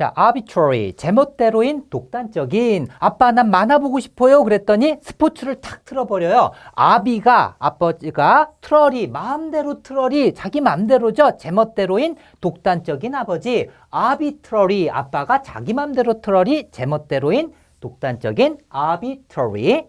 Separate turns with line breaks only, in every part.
자, arbitrary, 제멋대로인 독단적인. 아빠, 난 만화 보고 싶어요. 그랬더니 스포츠를 탁 틀어버려요. 아비가, 아버지가 트러리, 마음대로 트러리, 자기 마음대로죠. 제멋대로인 독단적인 아버지. arbitrary, 아빠가 자기 마음대로 트러리, 제멋대로인 독단적인 arbitrary.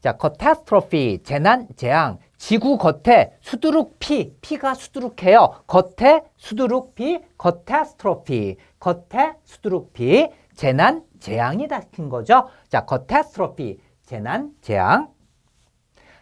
자, catastrophe, 재난, 재앙. 지구 겉에 수두룩 피, 피가 수두룩해요. 겉에 수두룩 피, catastrophe. 겉에 수두룩 피, 재난, 재앙이 닥친 거죠. 자, catastrophe, 재난, 재앙.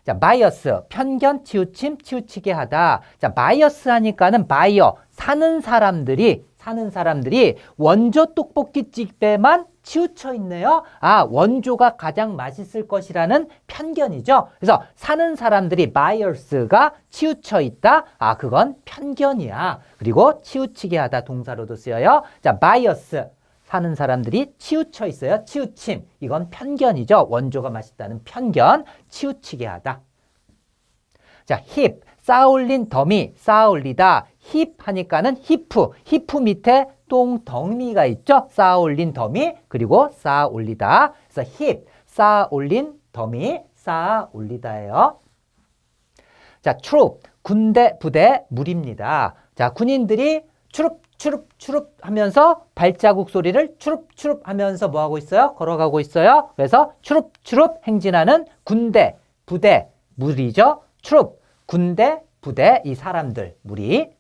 자, 바이어스, 편견, 치우침, 치우치게 하다. 자, 바이어스 하니까는 바이어, 사는 사람들이, 사는 사람들이 원조 떡볶이 집에만 치우쳐 있네요. 아, 원조가 가장 맛있을 것이라는 편견이죠. 그래서 사는 사람들이 바이어스가 치우쳐 있다. 아, 그건 편견이야. 그리고 치우치게 하다 동사로도 쓰여요. 자, 바이어스. 사는 사람들이 치우쳐 있어요. 치우침. 이건 편견이죠. 원조가 맛있다는 편견. 치우치게 하다. 자, 힙. 쌓아올린 더미. 쌓아올리다. 힙 하니까는 히프. 히프 밑에 똥덩미가 있죠. 쌓아올린 더미. 그리고 쌓아올리다. 그래서 힙. 쌓아올린 더미. 쌓아올리다예요. 자, 트룹. 군대, 부대, 무리입니다. 자, 군인들이 추룹, 추룹, 추룹 하면서 발자국 소리를 추룹, 추룹 하면서 뭐 하고 있어요? 걸어가고 있어요. 그래서 추룹, 추룹 행진하는 군대, 부대, 무리죠. 추룹, 군대, 부대, 이 사람들, 무리.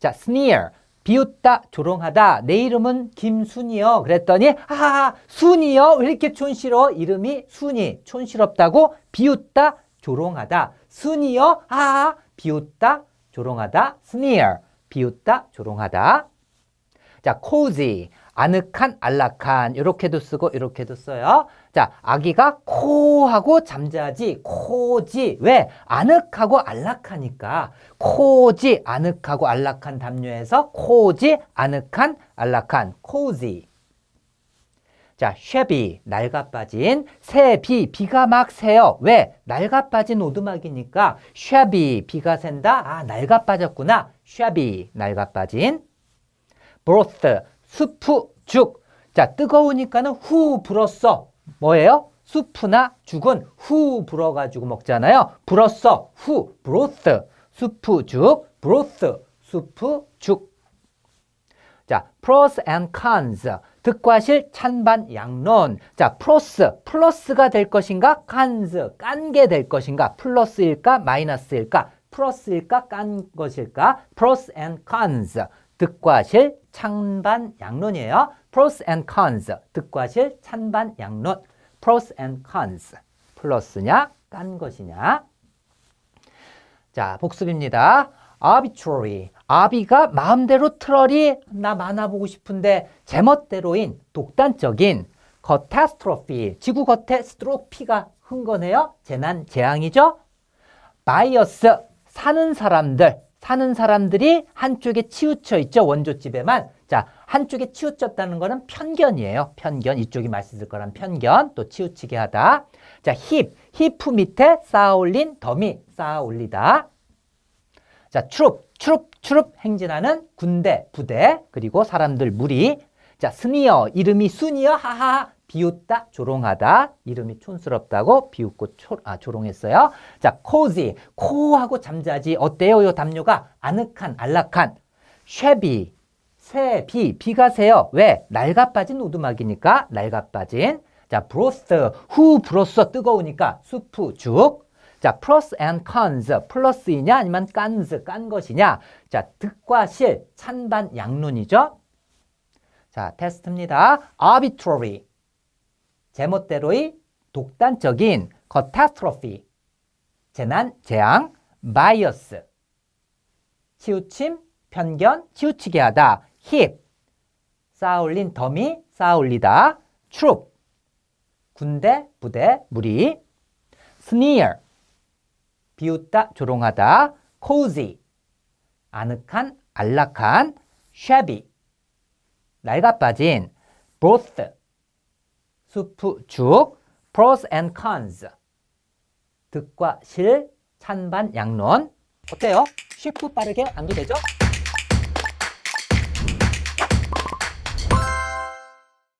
자, sneer. 비웃다, 조롱하다. 내 이름은 김순이요. 그랬더니, 아, 순이요? 왜 이렇게 촌스러워? 이름이 순이. 촌스럽다고 비웃다, 조롱하다. 순이요? 아, 비웃다, 조롱하다. sneer. 비웃다, 조롱하다. 자, cozy. 아늑한, 안락한. 이렇게도 쓰고, 이렇게도 써요. 자, 아기가 코하고 잠자지, 코지. 왜? 아늑하고 안락하니까. 코지, 아늑하고 안락한 담요에서 코지, 아늑한, 안락한, cozy. 자, shabby, 낡아빠진, 새 비, 비가 막 새요. 왜? 낡아빠진 오두막이니까 shabby, 비가 샌다. 아, 낡아빠졌구나. shabby, 낡아빠진. broth, 수프, 죽. 자, 뜨거우니까는 후 불었어. 뭐예요? 수프나 죽은 후 불어가지고 먹잖아요. 불었어. 후, broth, 수프, 죽, broth, 수프, 죽. 자, pros and cons. 득과 실 찬반 양론. 자, pros 플러스가 될 것인가? cons 깐 게 될 것인가? 플러스일까? 마이너스일까? 플러스일까? 깐 것일까? pros and cons. 득과 실 찬반 양론이에요. Pros and cons. 득과 실 찬반 양론. pros and cons. 플러스냐? 깐 것이냐? 자, 복습입니다. arbitrary. 아비가 마음대로 트러리 나 만화 보고 싶은데 제멋대로인 독단적인 catastrophe. 지구 겉에 스트로피가 흔 거네요. 재난 재앙이죠. 바이어스 사는 사람들 사는 사람들이 한쪽에 치우쳐 있죠. 원조집에만. 자, 한쪽에 치우쳤다는 거는 편견이에요. 편견. 이쪽이 맛있을 거란 편견. 또 치우치게 하다. 자, 힙. 히프 밑에 쌓아 올린 더미. 쌓아 올리다. 자, 추룹, 추룹, 추룹 행진하는 군대, 부대, 그리고 사람들 무리. 자, 스니어, 이름이 순이여, 하하, 비웃다, 조롱하다. 이름이 촌스럽다고 비웃고 초, 아, 조롱했어요. 자, 코지, 코하고 잠자지. 어때요? 요 담요가 아늑한, 안락한. 쉐비, 새 비, 비가 새요. 왜? 낡아빠진 오두막이니까 낡아빠진. 자, 브로스, 후 불었어. 뜨거우니까 수프, 죽. 자, 플러스 and cons, 플러스이냐 아니면 깐즈, 깐 것이냐. 자, 득과 실, 찬반 양론이죠. 자, 테스트입니다. arbitrary, 제멋대로의 독단적인 catastrophe, 재난, 재앙, bias, 치우침, 편견, 치우치게 하다, hip, 쌓아올린 더미, 쌓아올리다, troop, 군대, 부대, 무리, sneer, 비웃다, 조롱하다, cozy, 아늑한, 안락한, shabby, 낡아빠진, broth, 수프, 죽, pros and cons, 득과 실, 찬반, 양론. 어때요? 쉽고 빠르게 암기되죠?